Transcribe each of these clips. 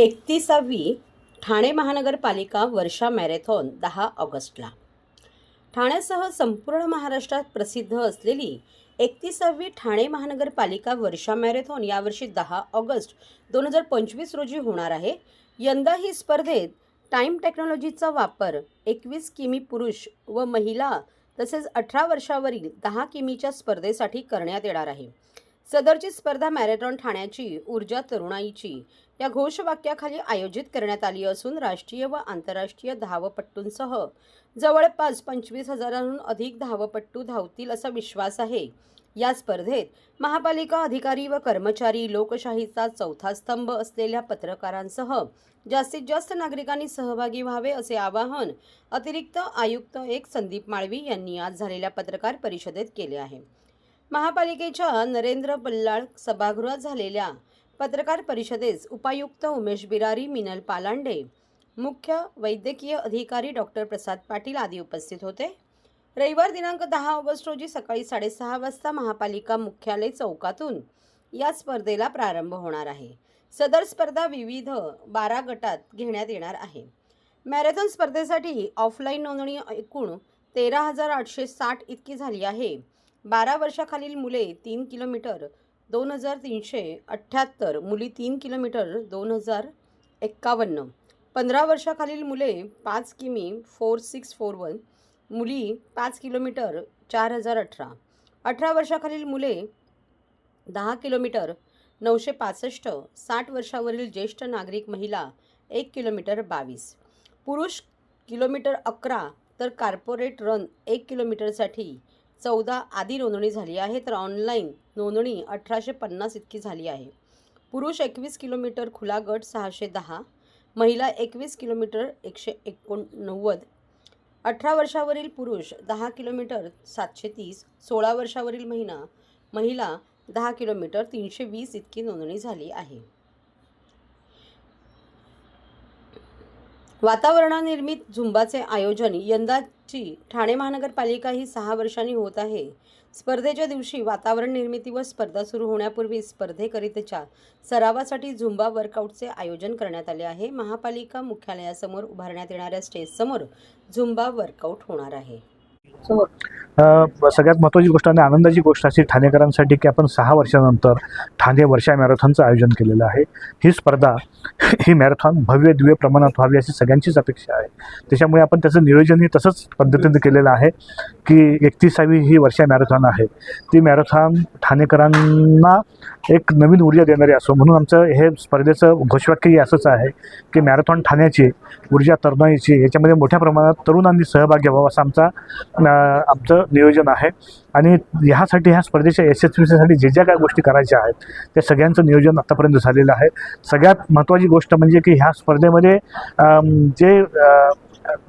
एकतीसावी ठाणे महानगरपालिका वर्षा मॅरेथॉन दहा ऑगस्टला. ठाण्यासह संपूर्ण महाराष्ट्रात प्रसिद्ध असलेली एकतीसावी ठाणे महानगरपालिका वर्षा मॅरेथॉन यावर्षी दहा ऑगस्ट दोन हजार पंचवीस रोजी होणार आहे. यंदा ही स्पर्धेत टाईम टेक्नॉलॉजीचा वापर एकवीस किमी पुरुष व महिला तसेच अठरा वर्षावरील दहा किमीच्या स्पर्धेसाठी करण्यात येणार आहे. सदरची स्पर्धा मॅरेथॉन ठाण्याची ऊर्जा तरुणाईची. या घोषवाक्याखाली आयोजित करण्यात आली असून राष्ट्रीय व आंतरराष्ट्रीय धावपट्टूंसह जवळपास पंचवीस हजारांहून अधिक धावपट्टू धावतील असा विश्वास आहे. या स्पर्धेत महापालिका अधिकारी व कर्मचारी लोकशाहीचा चौथा स्तंभ असलेल्या पत्रकारांसह जास्तीत जास्त नागरिकांनी सहभागी व्हावे असे आवाहन अतिरिक्त आयुक्त एक संदीप माळवी यांनी आज झालेल्या पत्रकार परिषदेत केले आहे. महापालिकेच्या नरेंद्र बल्लाळ सभागृहात झालेल्या पत्रकार परिषदेस उपायुक्त उमेश बिरारी मिनल पालांडे मुख्य वैद्यकीय अधिकारी डॉक्टर प्रसाद पाटील आदी उपस्थित होते. रविवार दिनांक दहा ऑगस्ट रोजी सकाळी साडेसहा वाजता महापालिका मुख्यालय चौकातून या स्पर्धेला प्रारंभ होणार आहे. सदर स्पर्धा विविध बारा गटात घेण्यात येणार आहे. मॅरेथॉन स्पर्धेसाठी ऑफलाईन नोंदणी एकूण तेरा हजार आठशे साठ इतकी झाली आहे. बारा वर्षाखालील मुले तीन किलोमीटर दोन हजार तीनशे अठ्ठ्याहत्तर मुली तीन किलोमीटर दोन हजार एक्कावन्न. पंधरा वर्षाखालील मुले पाच किमी फोर सिक्स फोर वन मुली पाच किलोमीटर चार हजार अठरा. अठरा वर्षाखालील मुले दहा किलोमीटर नऊशे पासष्ट साठ वर्षावरील ज्येष्ठ नागरिक महिला एक किलोमीटर बावीस. पुरुष किलोमीटर अकरा तर कार्पोरेट रन एक किलोमीटरसाठी चौदा आदी नोंदणी झाली आहे तर ऑनलाईन नोंदणी अठराशे पन्नास इतकी झाली आहे. पुरुष एकवीस किलोमीटर खुला गट सहाशे दहा महिला एकवीस किलोमीटर एकशे एकोणनव्वद अठरा वर्षावरील पुरुष दहा किलोमीटर सातशे तीस सोळा वर्षावरील महिना महिला दहा किलोमीटर तीनशे वीस इतकी नोंदणी झाली आहे. वातावरणानिर्मित झुंबाचे आयोजन यंदा ची ठाणे महानगरपालिका ही सहा वर्षांनी होत आहे. स्पर्धेच्या दिवशी वातावरण निर्मिती व स्पर्धा सुरू होण्यापूर्वी स्पर्धेकरिताच्या सरावासाठी झुंबा वर्कआउटचे आयोजन करण्यात आले आहे. महापालिका मुख्यालयासमोर उभारण्यात येणाऱ्या स्टेजसमोर झुंबा वर्कआउट होणार आहे. सगळ्यात महत्त्वाची गोष्ट आणि आनंदाची गोष्ट अशी ठाणेकरांसाठी की आपण सहा वर्षानंतर ठाणे वर्षा मॅरेथॉनचं आयोजन केलेलं आहे. ही स्पर्धा ही मॅरेथॉन भव्य दिव्य प्रमाणात व्हावी अशी सगळ्यांचीच अपेक्षा आहे. त्याच्यामुळे आपण त्याचं नियोजनही तसंच पद्धतीने केलेलं आहे की एकतीसावी ही वर्षा मॅरेथॉन आहे. ती मॅरेथॉन ठाणेकरांना एक नवीन ऊर्जा देणारी असो म्हणून आमचं हे स्पर्धेचं घोषवाक्यही असंच आहे की मॅरेथॉन ठाण्याची ऊर्जा तरुणाईची याच्यामध्ये मोठ्या प्रमाणात तरुणांनी सहभाग घ्यावा असं आमचा आमचं नियोजन आहे. आणि ह्यासाठी ह्या स्पर्धेच्या यशस्वीसाठी जे ज्या काय गोष्टी करायच्या आहेत त्या सगळ्यांचं नियोजन आत्तापर्यंत झालेलं आहे. सगळ्यात महत्त्वाची गोष्ट म्हणजे की ह्या स्पर्धेमध्ये जे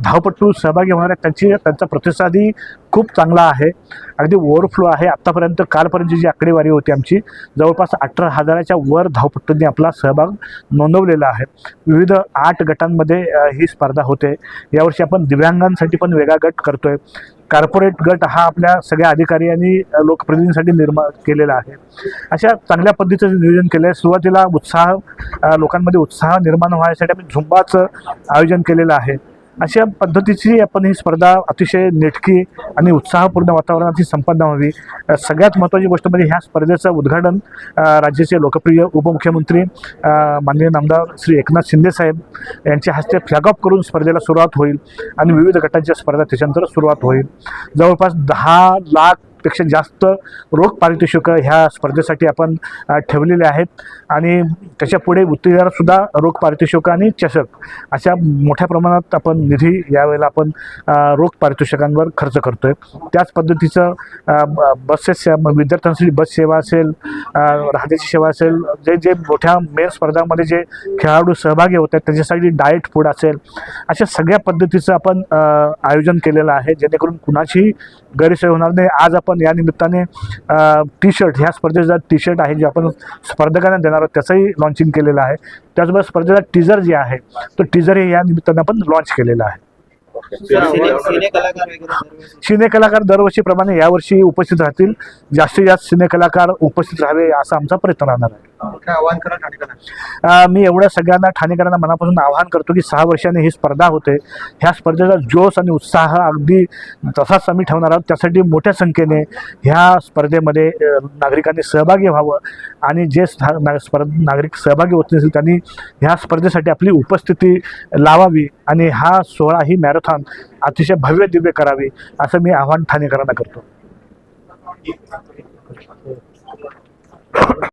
धावपट्टू सहभागी होणाऱ्या त्यांची त्यांचा प्रतिसादही खूप चांगला आहे. अगदी ओव्हरफ्लो आहे. आत्तापर्यंत कालपर्यंतची जी आकडेवारी होती आमची जवळपास अठरा हजाराच्या वर धावपट्टूंनी आपला सहभाग नोंदवलेला आहे. विविध आठ गटांमध्ये ही स्पर्धा होते. यावर्षी आपण दिव्यांगांसाठी पण वेगळा गट करतोय. कार्पोरेट गट हा आपल्या सगळ्या अधिकारी आणि लोकप्रतिनिधींसाठी निर्माण केलेला आहे. अशा चांगल्या पद्धतीचं नियोजन केलं आहे सुरुवातीला उत्साह लोकांमध्ये उत्साह निर्माण व्हायसाठी आम्ही झुंबाचं आयोजन केलेलं आहे. अशा पद्धतीची आपण ही स्पर्धा अतिशय नेटकी आणि उत्साहपूर्ण वातावरणात ही संपन्न व्हावी. सगळ्यात महत्त्वाची गोष्ट म्हणजे ह्या स्पर्धेचं उद्घाटन राज्याचे लोकप्रिय उपमुख्यमंत्री माननीय नामदार श्री एकनाथ शिंदे साहेब यांच्या हस्ते फ्लॅग ऑफ करून स्पर्धेला सुरुवात होईल आणि विविध गटांच्या स्पर्धा त्याच्यानंतर सुरुवात होईल. जवळपास दहा लाख पेक्षा जास्त रोख पारितोषिकं ह्या स्पर्धेसाठी आपण ठेवलेले आहेत. आणि त्याच्यापुढे उत्तेजनासुद्धा रोख पारितोषिकं आणि चषक अशा मोठ्या प्रमाणात आपण निधी यावेळेला आपण रोख पारितोषिकांवर खर्च करतो आहे त्याच पद्धतीचं बसेस सेवा विद्यार्थ्यांसाठी बस सेवा असेल राहण्याची सेवा असेल जे जे मोठ्या मेन स्पर्धांमध्ये जे खेळाडू सहभागी होत आहेत त्याच्यासाठी डाएट फूड असेल अशा सगळ्या पद्धतीचं आपण आयोजन केलेलं आहे जेणेकरून कुणाची गैरसोय होणार नाही. आज आपण या निमित्ताने टी शर्ट ह्या स्पर्धेचा टी शर्ट आहे जे आपण स्पर्धकांना देणार आहोत त्याचंही लॉन्चिंग केलेलं आहे. त्याचबरोबर स्पर्धेचा टीजर जे आहे तो टीजरही या निमित्ताने आपण लॉन्च केलेला आहे. सिने कलाकार दरवर्षीप्रमाणे यावर्षी उपस्थित राहतील. जास्तीत जास्त सिने कलाकार उपस्थित राहावे असा आमचा प्रयत्न राहणार आहे. काय आवाहन करा ठाणेकरांना? मी एवढ्या सगळ्यांना ठाणेकरांना मनापासून आवाहन करतो की सहा वर्षाने ही स्पर्धा होते. ह्या स्पर्धेचा जोश आणि उत्साह अगदी तसाच आम्ही ठेवणार आहोत. त्यासाठी मोठ्या संख्येने ह्या स्पर्धेमध्ये नागरिकांनी सहभागी व्हावं आणि जे नागरिक सहभागी होत नसतील त्यांनी ह्या स्पर्धेसाठी आपली उपस्थिती लावावी आणि हा सोहळा ही मॅरेथॉन अतिशय भव्य दिव्य करावी असं मी आव्हान ठाणेकरांना करतो.